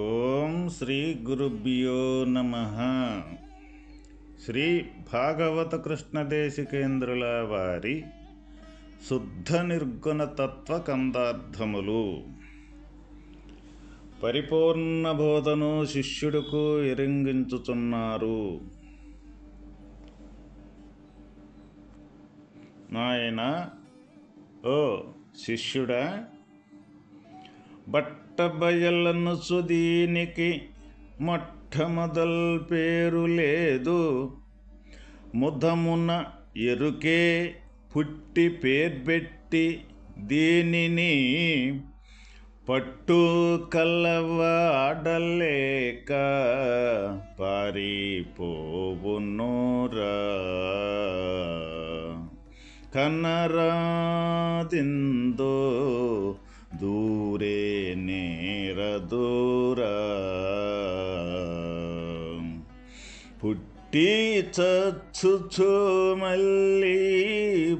ఓం శ్రీ గురుభ్యో నమ. శ్రీ భాగవత కృష్ణదేశికేంద్రుల వారి శుద్ధ నిర్గుణ తత్వ కందార్థములు. పరిపూర్ణ బోధను శిష్యుడుకు ఎరింగించుచున్నారు నాయన ఓ శిష్యుడా బట్టబయలను దీనికి మొట్టమొదల్ పేరు లేదు ముదమున ఎరుకే పుట్టి పేర్బెట్టి దీనిని పట్టు కలవాడలేక పారిపోవునురా కనరాదిందో దూరే నేర దూర పుట్టి చచ్చుచు మళ్ళీ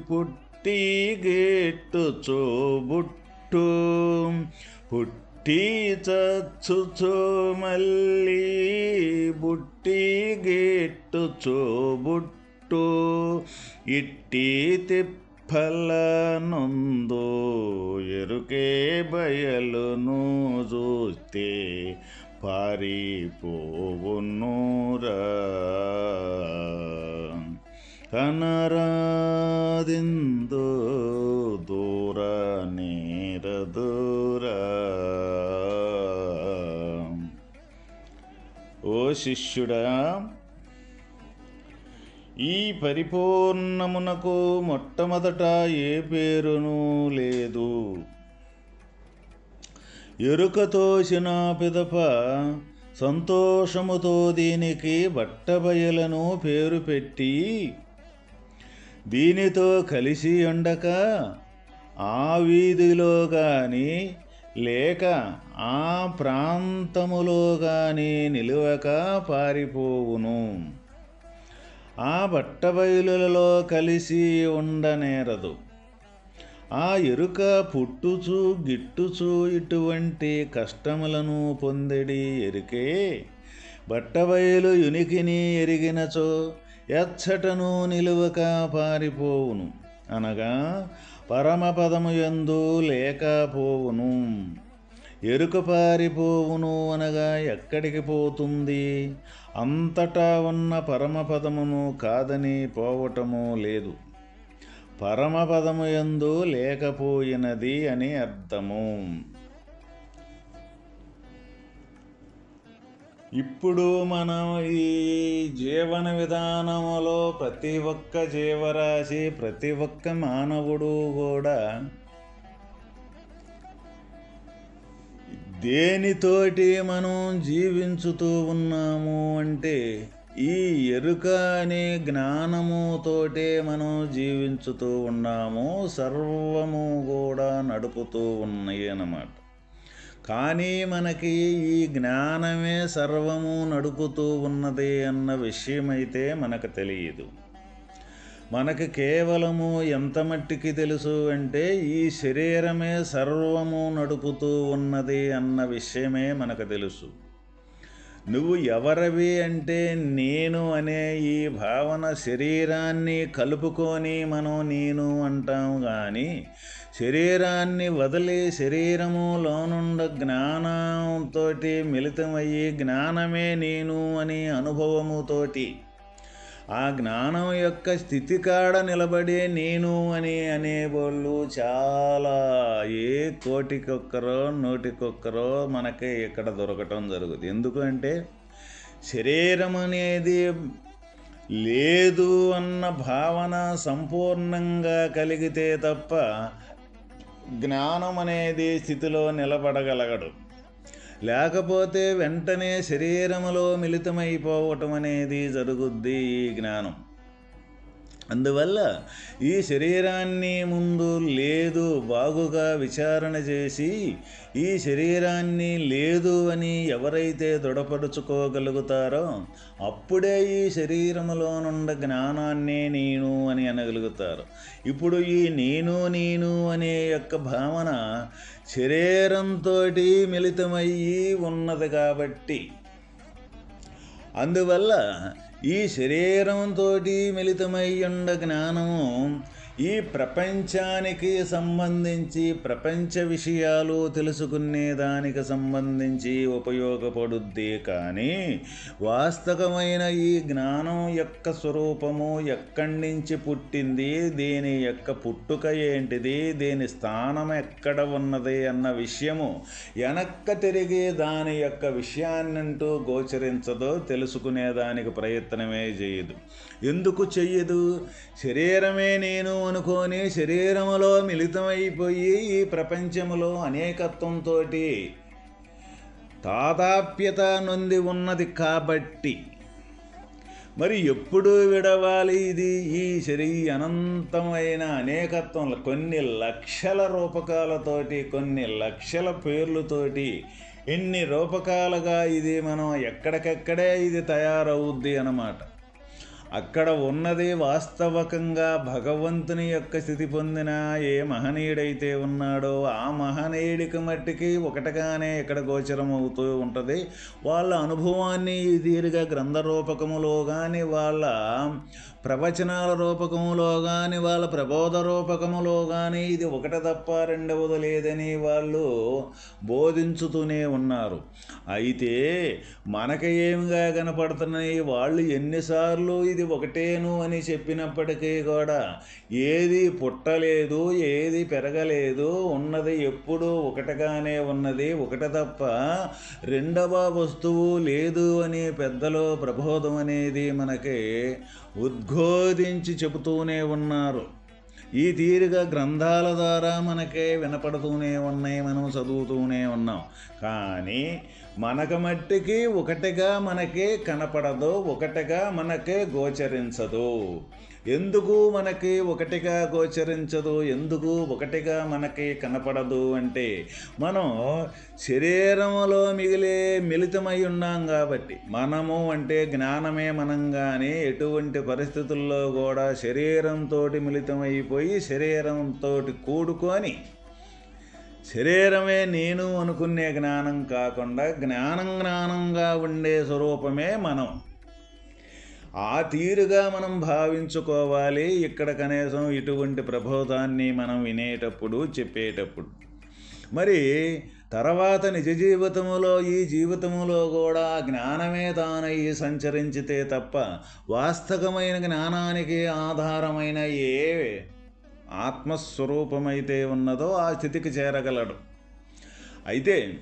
పుట్టి గెట్టుచో బుట్టు పుట్టి చచ్చుచో మళ్ళీ బుట్టి గెట్టుచో బుట్టు ఇట్టి తిప్ప ఫలనుందో ఎరుకే బయలును చూస్తే పారిపోవునురా కనరాదిందో దూర నేర దూర. ఓ శిష్యుడా ఈ పరిపూర్ణమునకు మొట్టమొదట ఏ పేరును లేదు. ఎరుకతోసిన పిదప సంతోషముతో దీనికి బట్టబయలను పేరు పెట్టి దీనితో కలిసి ఉండక ఆ వీధిలో గాని లేక ఆ ప్రాంతములో గాని నిలువక పారిపోవును. ఆ బట్టబయలులలో కలిసి ఉండనేరదు. ఆ ఎరుక పుట్టుచు గిట్టుచు ఇటువంటి కష్టములను పొందెడి ఎరుకే. బట్టబయలు యునికిని ఎరిగినచో ఎచ్చటను నిలువక పారిపోవును అనగా పరమపదము ఎందు లేకపోవును ఎరుక పారిపోవును అనగా ఎక్కడికి పోతుంది? అంతటా ఉన్న పరమపదమును కాదని పోవటము లేదు. పరమపదము ఎందు లేకపోయినది అని అర్థము. ఇప్పుడు మనం ఈ జీవన విధానములో ప్రతి ఒక్క జీవరాశి ప్రతి ఒక్క మానవుడు కూడా దేనితోటి మనం జీవించుతూ ఉన్నాము అంటే ఈ ఎరుక అనే జ్ఞానముతోటే మనం జీవించుతూ ఉన్నాము సర్వము కూడా నడుపుతూ ఉన్నాయి అన్నమాట. కానీ మనకి ఈ జ్ఞానమే సర్వము నడుపుతూ ఉన్నది అన్న విషయమైతే మనకు తెలియదు. మనకు కేవలము ఎంత మట్టికి తెలుసు అంటే ఈ శరీరమే సర్వము నడుపుతూ ఉన్నది అన్న విషయమే మనకు తెలుసు. నువ్వు ఎవరవి అంటే నేను అనే ఈ భావన శరీరాన్ని కలుపుకొని మనం నేను అంటాం కానీ శరీరాన్ని వదిలి శరీరములోనుండ జ్ఞానంతో మిళితమయ్యి జ్ఞానమే నేను అని అనుభవముతోటి ఆ జ్ఞానం యొక్క స్థితి కాడ నిలబడే నేను అని అనేవాళ్ళు చాలా. ఏ కోటికొక్కరో నోటికొక్కరో మనకి ఇక్కడ దొరకటం జరుగుతుంది. ఎందుకంటే శరీరం అనేది లేదు అన్న భావన సంపూర్ణంగా కలిగితే తప్ప జ్ఞానం అనేది స్థితిలో నిలబడగలగడు. లేకపోతే వెంటనే శరీరములో మిళితమైపోవటం అనేది జరుగుద్ది ఈ జ్ఞానం. అందువల్ల ఈ శరీరాన్ని ముందు లేదు బాగుగా విచారణ చేసి ఈ శరీరాన్ని లేదు అని ఎవరైతే దృఢపరుచుకోగలుగుతారో అప్పుడే ఈ శరీరములో జ్ఞానాన్నే జ్ఞానాన్ని నేను అని అనగలుగుతారు. ఇప్పుడు ఈ నేను నేను అనే యొక్క భావన శరీరంతో మిళితమయ్యి ఉన్నది కాబట్టి అందువల్ల ఈ శరీరంతో మిళితమై ఉండ జ్ఞానము ఈ ప్రపంచానికి సంబంధించి ప్రపంచ విషయాలు తెలుసుకునే దానికి సంబంధించి ఉపయోగపడుద్ది కానీ వాస్తవమైన ఈ జ్ఞానం యొక్క స్వరూపము ఎక్కడి నుంచి పుట్టింది దీని యొక్క పుట్టుక ఏంటిది దీని స్థానం ఎక్కడ ఉన్నది అన్న విషయము వెనక్క తిరిగి దాని యొక్క విషయాన్నంటూ గోచరించదో తెలుసుకునే దానికి ప్రయత్నమే చేయదు. ఎందుకు చెయ్యదు శరీరమే నేను అనుకోని శరీరములో మిళితమైపోయి ఈ ప్రపంచములో అనేకత్వంతో తాదాప్యత నొంది ఉన్నది కాబట్టి మరి ఎప్పుడు విడవాలి ఇది? ఈ శరీ అనంతమైన అనేకత్వం కొన్ని లక్షల రూపకాలతోటి కొన్ని లక్షల పేర్లతోటి ఎన్ని రూపకాలుగా ఇది మనం ఎక్కడికెక్కడే ఇది తయారవుద్ది అన్నమాట. అక్కడ ఉన్నది వాస్తవకంగా భగవంతుని యొక్క స్థితి పొందిన ఏ మహనీయుడైతే ఉన్నాడో ఆ మహనీయుడికి మట్టికి ఒకటిగానే ఇక్కడ గోచరం అవుతూ ఉంటుంది. వాళ్ళ అనుభవాన్ని దీర్ఘ గ్రంథ రూపకములో కానీ వాళ్ళ ప్రవచనాల రూపకములో కానీ వాళ్ళ ప్రబోధ రూపకములో కానీ ఇది ఒకటి తప్ప రెండవది లేదని వాళ్ళు బోధించుతూనే ఉన్నారు. అయితే మనకి ఏమిగా కనపడుతున్నాయి? వాళ్ళు ఎన్నిసార్లు ఇది ఒకటేను అని చెప్పినప్పటికీ కూడా ఏది పుట్టలేదు ఏది పెరగలేదు ఉన్నది ఎప్పుడూ ఒకటిగానే ఉన్నది ఒకటి తప్ప రెండవ వస్తువు లేదు అని పెద్దలో ప్రబోధం అనేది మనకి ఉద్ఘోదించి చెబుతూనే ఉన్నారు. ఈ తీరుగా గ్రంథాల ద్వారా మనకే వినపడుతూనే ఉన్నాయి మనం చదువుతూనే ఉన్నాం. కానీ మనకు మట్టికి ఒకటిగా మనకే కనపడదు ఒకటిగా మనకే గోచరించదు. ఎందుకు మనకి ఒకటిగా గోచరించదు? ఎందుకు ఒకటిగా మనకి కనపడదు అంటే మనం శరీరంలో మిగిలే మిళితమై ఉన్నాం కాబట్టి మనము అంటే జ్ఞానమే మనం కానీ ఎటువంటి పరిస్థితుల్లో కూడా శరీరంతో మిళితమైపోయి శరీరంతో కూడుకొని శరీరమే నేను అనుకునే జ్ఞానం కాకుండా జ్ఞానం జ్ఞానంగా ఉండే స్వరూపమే మనం. ఆ తీరుగా మనం భావించుకోవాలి. ఇక్కడ కనీసం ఇటువంటి ప్రబోధాన్ని మనం వినేటప్పుడు చెప్పేటప్పుడు. మరి తర్వాత నిజ జీవితములో ఈ జీవితములో కూడా జ్ఞానమే తానై సంచరించితే తప్ప వాస్తవమైన జ్ఞానానికి ఆధారమైన ఏ ఆత్మస్వరూపమైతే ఉన్నదో ఆ స్థితికి చేరగలడు. అయితే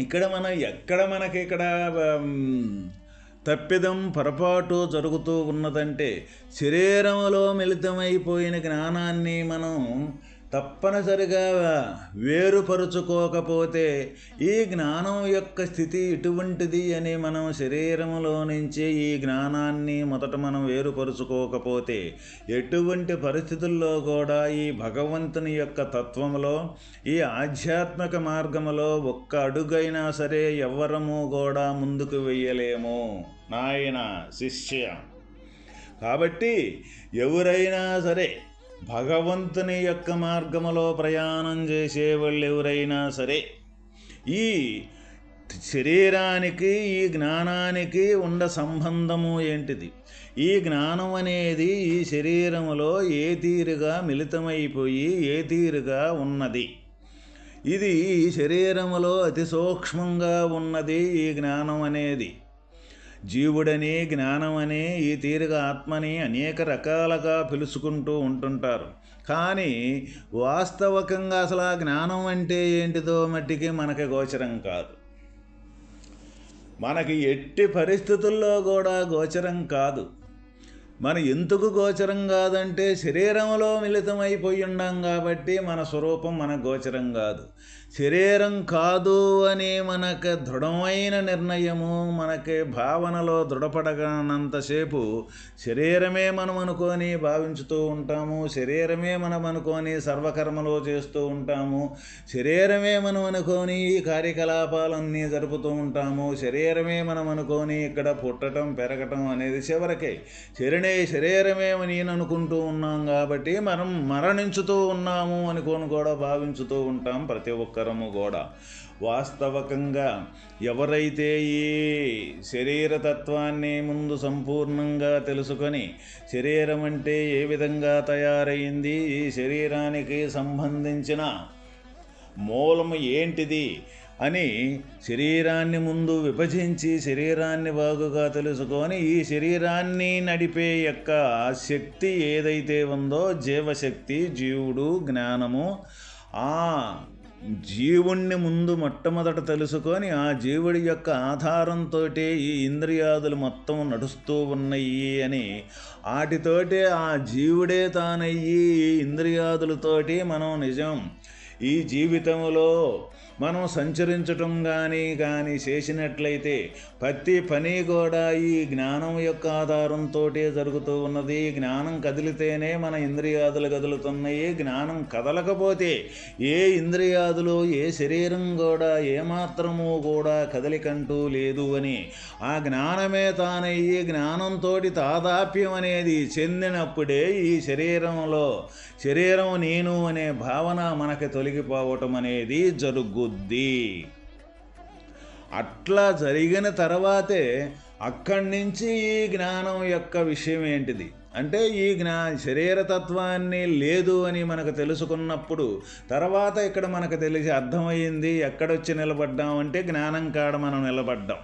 ఇక్కడ మన ఎక్కడ మనకి ఇక్కడ తప్పిదం పొరపాటు జరుగుతూ ఉన్నదంటే శరీరంలో మిళితమైపోయిన జ్ఞానాన్ని మనం తప్పనిసరిగా వేరుపరుచుకోకపోతే ఈ జ్ఞానం యొక్క స్థితి ఇటువంటిది అని మనం శరీరంలో నుంచి ఈ జ్ఞానాన్ని మొదట మనం వేరుపరుచుకోకపోతే ఎటువంటి పరిస్థితుల్లో కూడా ఈ భగవంతుని యొక్క తత్వంలో ఈ ఆధ్యాత్మిక మార్గంలో ఒక్క అడుగైనా సరే ఎవ్వరము కూడా ముందుకు వెయ్యలేము. నాయన శిష్య. కాబట్టి ఎవరైనా సరే భగవంతుని యొక్క మార్గములో ప్రయాణం చేసే వాళ్ళు ఎవరైనా సరే ఈ శరీరానికి ఈ జ్ఞానానికి ఉండ సంబంధము ఏంటిది? ఈ జ్ఞానం అనేది ఈ శరీరములో ఏ తీరుగా మిళితమైపోయి ఏ తీరుగా ఉన్నది? ఇది ఈ శరీరములో అతి సూక్ష్మంగా ఉన్నది ఈ జ్ఞానం అనేది. జీవుడని జ్ఞానమని ఈ తీరుగా ఆత్మని అనేక రకాలుగా పిలుచుకుంటూ ఉంటుంటారు. కానీ వాస్తవకంగా అసలు ఆ జ్ఞానం అంటే ఏంటిదో మట్టికి మనకి గోచరం కాదు. మనకి ఎట్టి పరిస్థితుల్లో కూడా గోచరం కాదు. మన ఎందుకు గోచరం కాదంటే శరీరంలో మిళితమైపోయి ఉండం కాబట్టి మన స్వరూపం మన గోచరం కాదు. శరీరం కాదు అని మనకు దృఢమైన నిర్ణయము మనకి భావనలో దృఢపడగనంతసేపు శరీరమే మనం అనుకొని భావించుతూ ఉంటాము శరీరమే మనం అనుకొని సర్వకర్మలో చేస్తూ ఉంటాము శరీరమే మనం అనుకొని ఈ కార్యకలాపాలన్నీ జరుపుతూ ఉంటాము శరీరమే మనం అనుకొని ఇక్కడ పుట్టడం పెరగటం అనేది చివరికే. శరీరే శరీరమే నేను అనుకుంటూ ఉన్నాం కాబట్టి మనం మరణించుతూ ఉన్నాము అనుకొని కూడా భావించుతూ ఉంటాం ప్రతి ఒక్కరము కూడా వాస్తవకంగా ఎవరైతే ఈ శరీరతత్వాన్ని ముందు సంపూర్ణంగా తెలుసుకొని శరీరం అంటే ఏ విధంగా తయారైంది ఈ శరీరానికి సంబంధించిన మూలము ఏంటిది అని శరీరాన్ని ముందు విభజించి శరీరాన్ని బాగుగా తెలుసుకొని ఈ శరీరాన్ని నడిపే యొక్క శక్తి ఏదైతే ఉందో జీవశక్తి జీవుడు జ్ఞానము ఆ జీవుణ్ణి ముందు మొట్టమొదట తెలుసుకొని ఆ జీవుడి యొక్క ఆధారంతో ఈ ఇంద్రియాదులు మొత్తం నడుస్తూ ఉన్నాయి అని వాటితోటే ఆ జీవుడే తానయ్యి ఈ ఇంద్రియాదులతోటి మనం నిజం. ఈ జీవితంలో మనం సంచరించటం కానీ కానీ చేసినట్లయితే ప్రతి పని కూడా ఈ జ్ఞానం యొక్క ఆధారంతో జరుగుతూ ఉన్నది. జ్ఞానం కదిలితేనే మన ఇంద్రియాదులు కదులుతున్నాయి. జ్ఞానం కదలకపోతే ఏ ఇంద్రియాదులు ఏ శరీరం కూడా ఏమాత్రము కూడా కదలికంటూ లేదు అని. ఆ జ్ఞానమే తానయ్యి జ్ఞానంతో తాదాప్యం అనేది చెందినప్పుడే ఈ శరీరంలో శరీరం నేను అనే భావన మనకి తొలగిపోవటం అనేది జరుగుతుంది అట్లా జరిగిన తర్వాతే అక్కడి నుంచి ఈ జ్ఞానం యొక్క విషయం ఏంటిది? అంటే ఈ జ్ఞా శరీరతత్వాన్ని లేదు అని మనకు తెలుసుకున్నప్పుడు తర్వాత ఇక్కడ మనకు తెలిసి అర్థమైంది ఎక్కడొచ్చి నిలబడ్డాం అంటే జ్ఞానం కాడ మనం నిలబడ్డాం.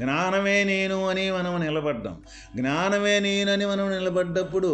జ్ఞానమే నేను అని మనం నిలబడ్డాం. జ్ఞానమే నేనని మనం నిలబడ్డప్పుడు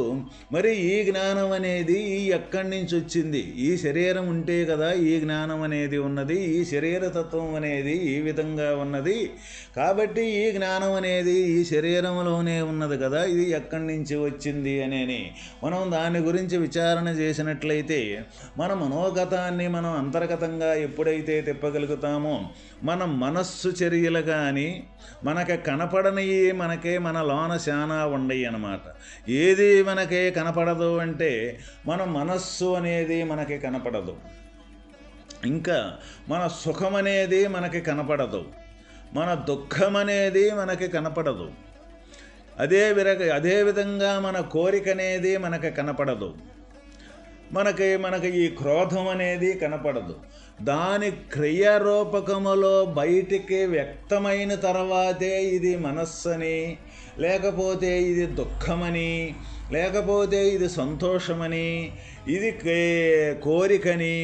మరి ఈ జ్ఞానం అనేది ఈ ఎక్కడి నుంచి వచ్చింది? ఈ శరీరం ఉంటే కదా ఈ జ్ఞానం అనేది ఉన్నది ఈ శరీరతత్వం అనేది ఈ విధంగా ఉన్నది. కాబట్టి ఈ జ్ఞానం అనేది ఈ శరీరంలోనే ఉన్నది కదా ఇది ఎక్కడి నుంచి వచ్చింది అనేని. మనం దాని గురించి విచారణ చేసినట్లయితే మన మనోగతాన్ని మనం అంతర్గతంగా ఎప్పుడైతే తిప్పగలుగుతామో మన మనస్సు చర్యలు కానీ మనకి కనపడనివి మనకే మన లోన శానా ఉండయి అన్నమాట. ఏది మనకే కనపడదు అంటే మన మనస్సు అనేది మనకి కనపడదు. ఇంకా మన సుఖం అనేది మనకి కనపడదు. మన దుఃఖం అనేది మనకి కనపడదు. అదే విరగ అదేవిధంగా మన కోరిక అనేది మనకి కనపడదు. మనకి మనకి ఈ క్రోధం అనేది కనపడదు. దాని క్రియరూపకములో బయటికి వ్యక్తమైన తర్వాతే ఇది మనస్సని లేకపోతే ఇది దుఃఖమని లేకపోతే ఇది సంతోషమని ఇది కోరికని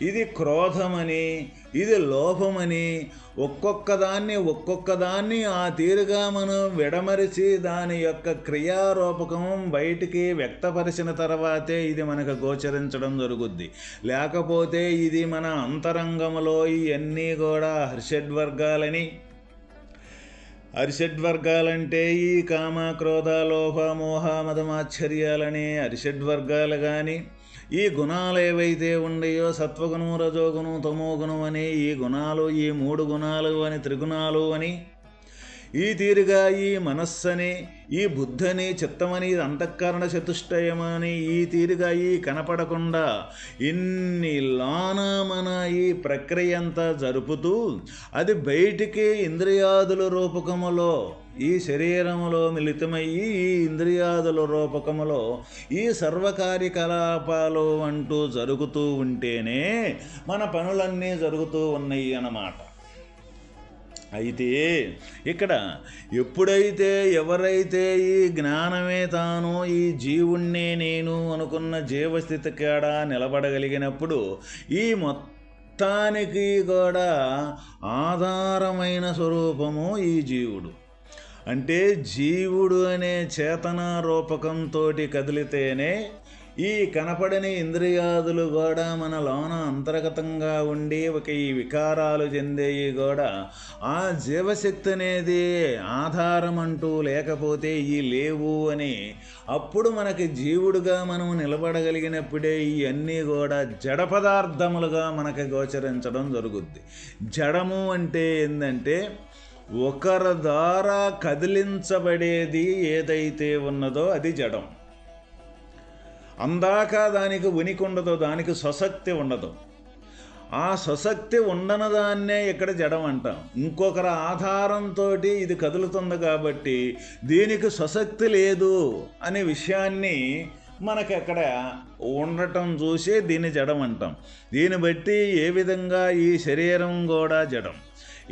ఇది క్రోధమని ఇది లోభమని ఒక్కొక్కదాన్ని ఒక్కొక్కదాన్ని ఆ తీరుగా మనం విడమరిచి దాని యొక్క క్రియారూపకం బయటికి వ్యక్తపరిచిన తర్వాతే ఇది మనకు గోచరించడం జరుగుద్ది. లేకపోతే ఇది మన అంతరంగంలో ఇవన్నీ కూడా హర్షడ్వర్గాలని అరిషడ్వర్గాలంటే ఈ కామ క్రోధ లోభ మోహ మదమాశ్చర్యాలనే అరిషడ్వర్గాలు కానీ ఈ గుణాలు ఏవైతే ఉండయో సత్వగుణం రజోగుణం తమోగుణం అని ఈ గుణాలు ఈ మూడు గుణాలు అని త్రిగుణాలు అని ఈ తీరుగా ఈ మనస్సని ఈ బుద్ధని చిత్తమని అంతఃకరణ చతుష్టయమని ఈ తీరుగా ఈ కనపడకుండా ఇన్ని లానమన ఈ ప్రక్రియ అంతా జరుపుతూ అది బయటికి ఇంద్రియాదుల రూపకములో ఈ శరీరములో మిళితమయ్యి ఈ ఇంద్రియాదుల రూపకములో ఈ సర్వకార్యకలాపాలు అంటూ జరుగుతూ ఉంటేనే మన పనులన్నీ జరుగుతూ ఉన్నాయి అన్నమాట అయితే ఇక్కడ ఎప్పుడైతే ఎవరైతే ఈ జ్ఞానమే తాను ఈ జీవుణ్ణే నేను అనుకున్న జీవస్థితి కాడ నిలబడగలిగినప్పుడు ఈ మొత్తానికి కూడా ఆధారమైన స్వరూపము ఈ జీవుడు. అంటే జీవుడు అనే చేతన రూపకంతో కదిలితేనే ఈ కనపడని ఇంద్రియాదులు కూడా మన లోన అంతర్గతంగా ఉండి ఒక ఈ వికారాలు చెందేవి కూడా ఆ జీవశక్తి అనేది ఆధారం అంటూ లేకపోతే ఈ లేవు అని అప్పుడు మనకి జీవుడుగా మనం నిలబడగలిగినప్పుడే ఇవన్నీ కూడా జడ పదార్థములుగా మనకి గోచరించడం జరుగుద్ది. జడము అంటే ఏంటంటే ఒకరి ద్వారా కదిలించబడేది ఏదైతే ఉన్నదో అది జడం. అందాక దానికి ఉనికి ఉండదు దానికి స్వశక్తి ఉండదు. ఆ స్వశక్తి ఉండన దాన్నే ఇక్కడ జడం అంటాం. ఇంకొకరి ఆధారంతో ఇది కదులుతుంది కాబట్టి దీనికి స్వశక్తి లేదు అనే విషయాన్ని మనకి అక్కడ ఉండటం చూసి దీన్ని జడం అంటాం. దీన్ని బట్టి ఏ విధంగా ఈ శరీరం కూడా జడం.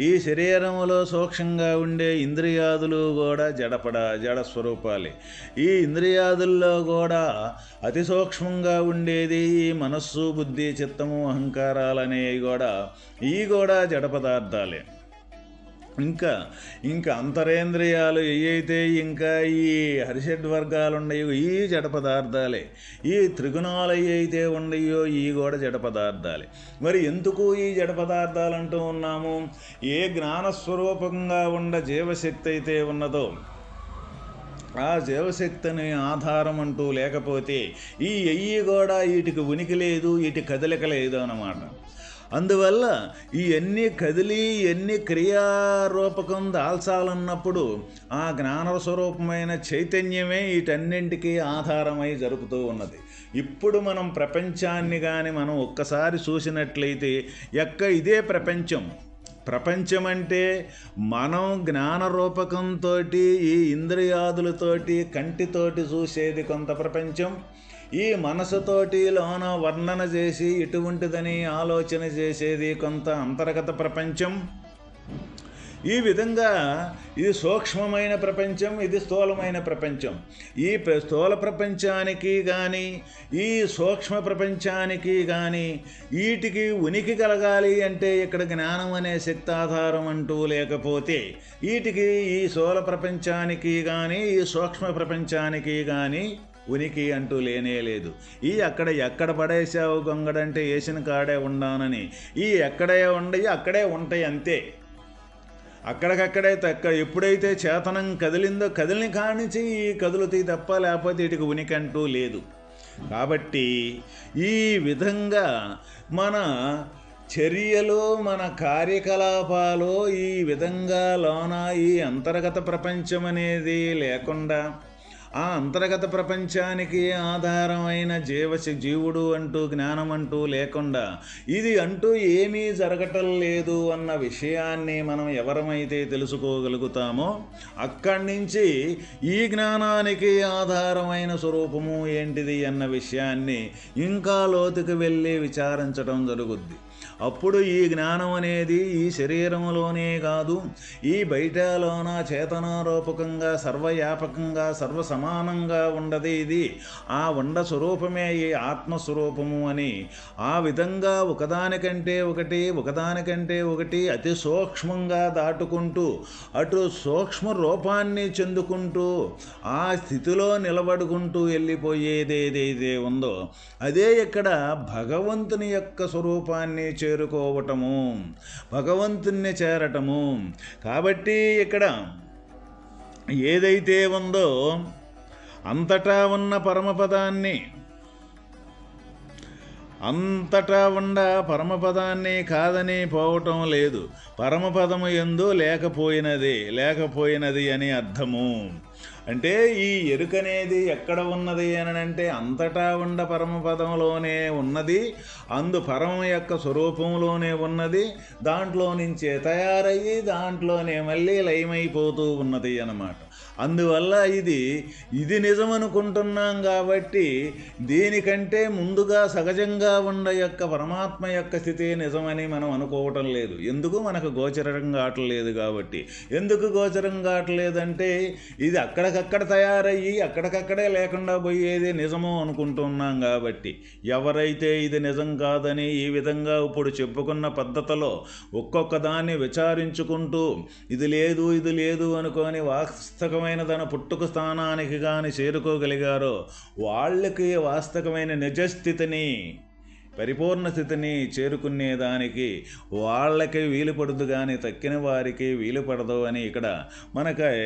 ఈ శరీరంలో సూక్ష్మంగా ఉండే ఇంద్రియాదులు కూడా జడపడ జడ స్వరూపాలే. ఈ ఇంద్రియాదుల్లో కూడా అతి సూక్ష్మంగా ఉండేది ఈ మనస్సు బుద్ధి చిత్తము అహంకారాలు అనేవి కూడా ఈ కూడా జడ పదార్థాలే. ఇంకా ఇంకా అంతరేంద్రియాలు ఏవైతే ఇంకా ఈ హరిషడ్ వర్గాలు ఉన్నాయో ఈ జడ పదార్థాలే ఈ త్రిగుణాలు అయితే ఉన్నాయో ఈ కూడా జడ పదార్థాలే. మరి ఎందుకు ఈ జడ పదార్థాలు అంటూ ఉన్నాము? ఏ జ్ఞానస్వరూపంగా ఉన్న జీవశక్తి అయితే ఉన్నదో ఆ జీవశక్తిని ఆధారం అంటూ లేకపోతే ఈ ఎయ్యి కూడా వీటికి ఉనికి లేదు వీటి కదలిక లేదు అన్నమాట. అందువల్ల ఇవన్నీ కదిలి ఎన్ని క్రియారూపకం దాల్చాలన్నప్పుడు ఆ జ్ఞానస్వరూపమైన చైతన్యమే వీటన్నింటికీ ఆధారమై జరుపుతూ ఉన్నది. ఇప్పుడు మనం ప్రపంచాన్ని కానీ మనం ఒక్కసారి చూసినట్లయితే ఎక్క ఇదే ప్రపంచం. ప్రపంచం అంటే మనం జ్ఞానరూపకంతో ఈ ఇంద్రియాదులతోటి కంటితోటి చూసేది కొంత ప్రపంచం. ఈ మనసుతోటి లోన వర్ణన చేసి ఇటువంటిదని ఆలోచన చేసేది కొంత అంతర్గత ప్రపంచం. ఈ విధంగా ఇది సూక్ష్మమైన ప్రపంచం ఇది స్థూలమైన ప్రపంచం. ఈ స్థూల ప్రపంచానికి కానీ ఈ సూక్ష్మ ప్రపంచానికి కానీ వీటికి ఉనికి కలగాలి అంటే ఇక్కడ జ్ఞానం అనే శక్తి ఆధారం అంటూ లేకపోతే వీటికి ఈ స్థూల ప్రపంచానికి కానీ ఈ సూక్ష్మ ప్రపంచానికి కానీ ఉనికి అంటూ లేనే లేదు. ఈ అక్కడ ఎక్కడ పడేసావు గొంగడంటే వేసిన కాడే ఉండానని. ఈ ఎక్కడే ఉండయి అక్కడే ఉంటాయి అంతే. అక్కడికక్కడే తక్క ఎప్పుడైతే చేతనం కదిలిందో కదిలిని కానించి ఈ కదులుతాయి తప్ప లేకపోతే ఇటుకు ఉనికి అంటూ లేదు. కాబట్టి ఈ విధంగా మన చర్యలు మన కార్యకలాపాలు ఈ విధంగా లోన ఈ అంతర్గత ప్రపంచం అనేది లేకుండా ఆ అంతర్గత ప్రపంచానికి ఆధారమైన జీవశ జీవుడు అంటూ జ్ఞానం అంటూ లేకుండా ఇది అంటూ ఏమీ జరగటం లేదు అన్న విషయాన్ని మనం ఎవరమైతే తెలుసుకోగలుగుతామో అక్కడి నుంచి ఈ జ్ఞానానికి ఆధారమైన స్వరూపము ఏంటిది అన్న విషయాన్ని ఇంకా లోతుకు వెళ్ళి విచారించడం జరుగుద్ది. అప్పుడు ఈ జ్ఞానం అనేది ఈ శరీరంలోనే కాదు ఈ బయటలోన చేతనారూపకంగా సర్వవ్యాపకంగా సర్వ సమానంగా ఉండదు ఇది. ఆ ఉండ స్వరూపమే ఈ ఆత్మస్వరూపము అని. ఆ విధంగా ఒకదానికంటే ఒకటి ఒకదానికంటే ఒకటి అతి సూక్ష్మంగా దాటుకుంటూ అటు సూక్ష్మ రూపాన్ని చెందుకుంటూ ఆ స్థితిలో నిలబడుకుంటూ వెళ్ళిపోయేది ఏదైతే ఉందో అదే ఇక్కడ భగవంతుని యొక్క స్వరూపాన్ని చేరుకోవటము భగవంతుణ్ణి చేరటము. కాబట్టి ఇక్కడ ఏదైతే ఉందో అంతటా ఉన్న పరమపదాన్ని అంతటా ఉండ పరమపదాన్ని కాదని పోవటం లేదు. పరమపదము ఎందు లేకపోయినది లేకపోయినది అని అర్థము. అంటే ఈ ఎరుకనేది ఎక్కడ ఉన్నది అని అంటే అంతటా ఉండ పరమపదంలోనే ఉన్నది. అందు పరమ యొక్క స్వరూపంలోనే ఉన్నది. దాంట్లో నుంచే తయారయ్యి దాంట్లోనే మళ్ళీ లయమైపోతూ ఉన్నది అన్నమాట. అందువల్ల ఇది ఇది నిజమనుకుంటున్నాం కాబట్టి దీనికంటే ముందుగా సహజంగా ఉండ యొక్క పరమాత్మ యొక్క స్థితి నిజమని మనం అనుకోవటం లేదు. ఎందుకు? మనకు గోచరం కావట్లేదు కాబట్టి. ఎందుకు గోచరం కావట్లేదంటే ఇది అక్కడికక్కడ తయారయ్యి అక్కడికక్కడే లేకుండా పోయేది నిజము అనుకుంటున్నాం కాబట్టి. ఎవరైతే ఇది నిజం కాదని ఈ విధంగా ఇప్పుడు చెప్పుకున్న పద్ధతిలో ఒక్కొక్క దాన్ని విచారించుకుంటూ ఇది లేదు ఇది లేదు అనుకొని వాస్తవమైన తన పుట్టుక స్థానానికి కానీ చేరుకోగలిగారో వాళ్ళకి వాస్తవమైన నిజస్థితిని పరిపూర్ణ స్థితిని చేరుకునేదానికి వాళ్ళకి వీలు పడదు కానీ తక్కిన వారికి వీలు పడదు అని ఇక్కడ మనకై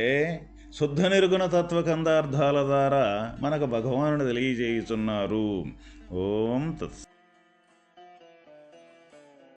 శుద్ధ నిర్గుణ తత్వకందార్థాల ద్వారా మనకు భగవానుడు తెలియజేయుచున్నారు. ఓం తత్